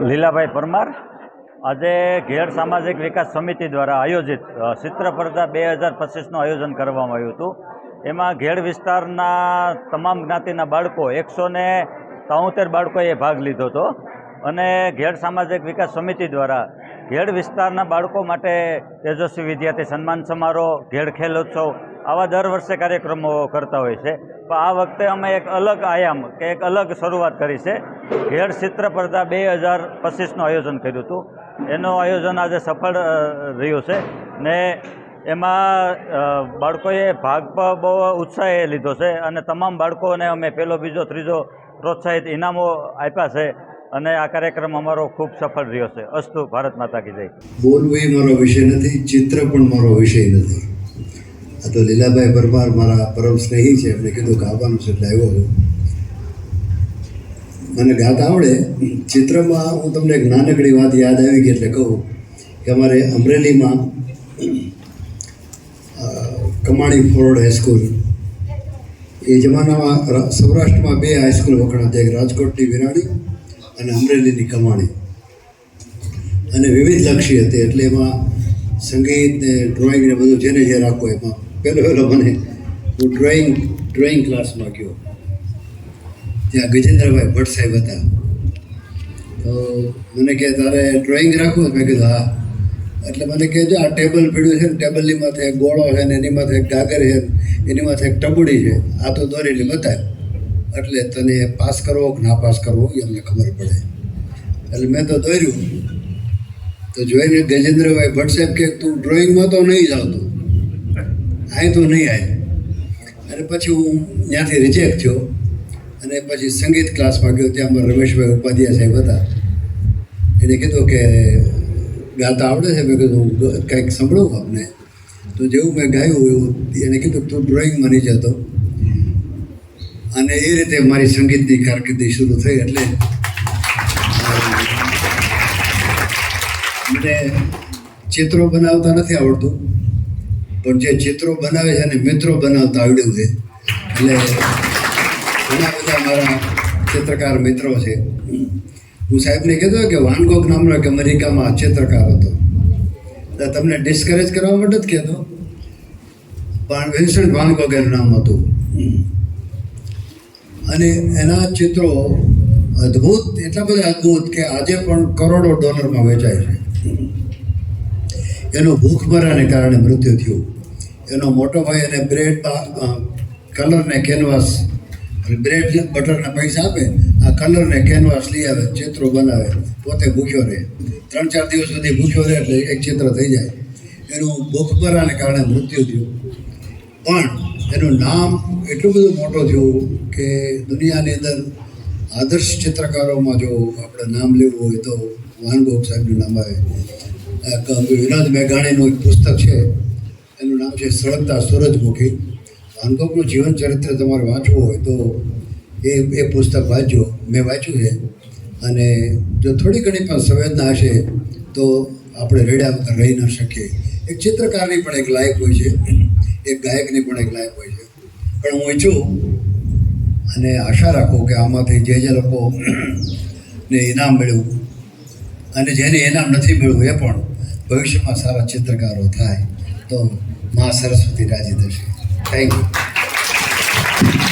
લીલાભાઈ પરમાર. આજે ઘેર સામાજિક વિકાસ સમિતિ દ્વારા આયોજિત ચિત્રપર્દા બે હજાર પચીસનું આયોજન કરવામાં આવ્યું હતું. એમાં ઘેડ વિસ્તારના તમામ જ્ઞાતિના બાળકો, એકસો ને ત્રાણુંતેર બાળકોએ ભાગ લીધો હતો. અને ઘેડ સામાજિક વિકાસ સમિતિ દ્વારા ઘેડ વિસ્તારના બાળકો માટે તેજસ્વી વિદ્યાર્થી સન્માન સમારોહ ઘેડ ખેલોત્સવ આવા દર વર્ષે કાર્યક્રમો કરતા હોય છે. પણ આ વખતે અમે એક અલગ આયામ કે એક અલગ શરૂઆત કરી છે. હેડ ચિત્ર પડતા બે હજાર પચીસનું આયોજન કર્યું હતું. એનું આયોજન આજે સફળ રહ્યું છે. ને એમાં બાળકોએ ભાગ બહુ ઉત્સાહે લીધો છે અને તમામ બાળકોને અમે પહેલો બીજો, ત્રીજો પ્રોત્સાહિત ઇનામો આપ્યા છે અને આ કાર્યક્રમ અમારો ખૂબ સફળ રહ્યો છે. અસ્તુ ભારત માતા કી જય. બોલવું મારો વિષય નથી, ચિત્ર પણ મારો વિષય નથી. આ તો લીલાભાઈ પરમાર મારા પરમ સ્નેહી છે એમણે કીધું ગાવાનું છે એટલે આવ્યો છું. મને ગાતા આવડે. ચિત્રમાં હું તમને એક નાનકડી વાત યાદ આવી ગઈ એટલે કહું કે અમારે અમરેલીમાં કમાણી ફોર્ડ હાઈસ્કૂલ એ જમાનામાં સૌરાષ્ટ્રમાં બે હાઈસ્કૂલ વખણાતી. એક રાજકોટની વિરાણી અને અમરેલીની કમાણી. અને વિવિધ લક્ષી હતી. એટલે એમાં સંગીત ને ડ્રોઈંગ ને બધું જેને જે રાખો એમાં પહેલો પહેલો મને હું ડ્રોઈંગ ડ્રોઈંગ ક્લાસમાં ગયો. ત્યાં ગજેન્દ્રભાઈ ભટ્ટ સાહેબ હતા. તો મને કહે, તારે ડ્રોઈંગ રાખવું મેં કીધું, હા. એટલે મને કહે જો આ ટેબલ પીડ્યું છે ને, ટેબલની માથે એક ગોળો છે ને, એની માથે એક ગાગર છે એની માથે એક ટબુડી છે. આ તો દોરીને બતાય. એટલે તને પાસ કરવો કે ના પાસ કરવો, એ અમને ખબર પડે. એટલે મેં તો દોર્યું. તો જોઈને ગજેન્દ્રભાઈ ભટ્ટ સાહેબ કે તું ડ્રોઈંગમાં તો નહીં જ તું અહીં તો નહીં આવ્યું અને પછી હું ત્યાંથી રિજેક્ટ થયો. અને પછી સંગીત ક્લાસમાં ગયો, ત્યાં અમારા રમેશભાઈ ઉપાધ્યાય સાહેબ હતા. એને કીધું કે, ગાતા આવડે છે? મેં કીધું કંઈક સાંભળું આપને. તો જેવું મેં ગાયું, એવું એને કીધું, તું ડ્રોઈંગમાં નહીં જતો. અને એ રીતે મારી સંગીતની કારકિર્દી શરૂ થઈ એટલે મને ચિત્રો બનાવતા નથી આવડતું. પણ જે ચિત્રો બનાવે છે અને મિત્રો બનાવતા આવડ્યું છે. એટલે ઘણા બધા મારા ચિત્રકાર મિત્રો છે. હું સાહેબને કીધું કે વાનગોક નામનો એક અમેરિકામાં ચિત્રકાર હતો. એટલે તમને ડિસ્કરેજ કરવા માટે જ કહેતો. પણ વિન્સન્ટ વાનગોગ એનું નામ હતું. અને એના ચિત્રો અદ્ભુત, એટલા બધા અદ્ભુત કે આજે પણ કરોડો ડોલરમાં વેચાય છે. એનું ભૂખમરાને કારણે મૃત્યુ થયું. એનો મોટો ભાઈ એને બ્રેડ કલર ને કેનવાસ બ્રેડ બટરના પૈસા આપે, આ કલર ને કેનવાસ લઈ આવે, ચિત્રો બનાવે, પોતે ભૂખ્યો રહે. ત્રણ ચાર દિવસ સુધી ભૂખ્યો રહે એટલે એક ચિત્ર થઈ જાય. એનું ભૂખમરાને કારણે મૃત્યુ થયું. પણ એનું નામ એટલું બધું મોટું થયું કે દુનિયાની અંદર આદર્શ ચિત્રકારોમાં જો આપણે નામ લેવું હોય તો વાનગોગ સાહેબનું નામ આવે. વિનોદ મેઘાણીનું એક પુસ્તક છે એનું નામ છે સળગતા સૂરજમુખી. વાનગોગનું જીવન ચરિત્ર તમારે વાંચવું હોય તો એ એ પુસ્તક વાંચજો. મેં વાંચ્યું છે. અને જો થોડી ઘણી પણ સંવેદના હશે તો આપણે રેડ્યા વગર રહી ન શકીએ. એક ચિત્રકારની પણ એક લાયક હોય છે. એક ગાયકની પણ એક લાયક હોય છે. પણ હું ઈચ્છું અને આશા રાખું કે આમાંથી જે જે લોકો ને ઇનામ મળ્યું અને જેને ઇનામ નથી મળ્યું એ પણ ભવિષ્યમાં સારા ચિત્રકારો થાય. તો મા સરસ્વતી રાજી થશે. Thank you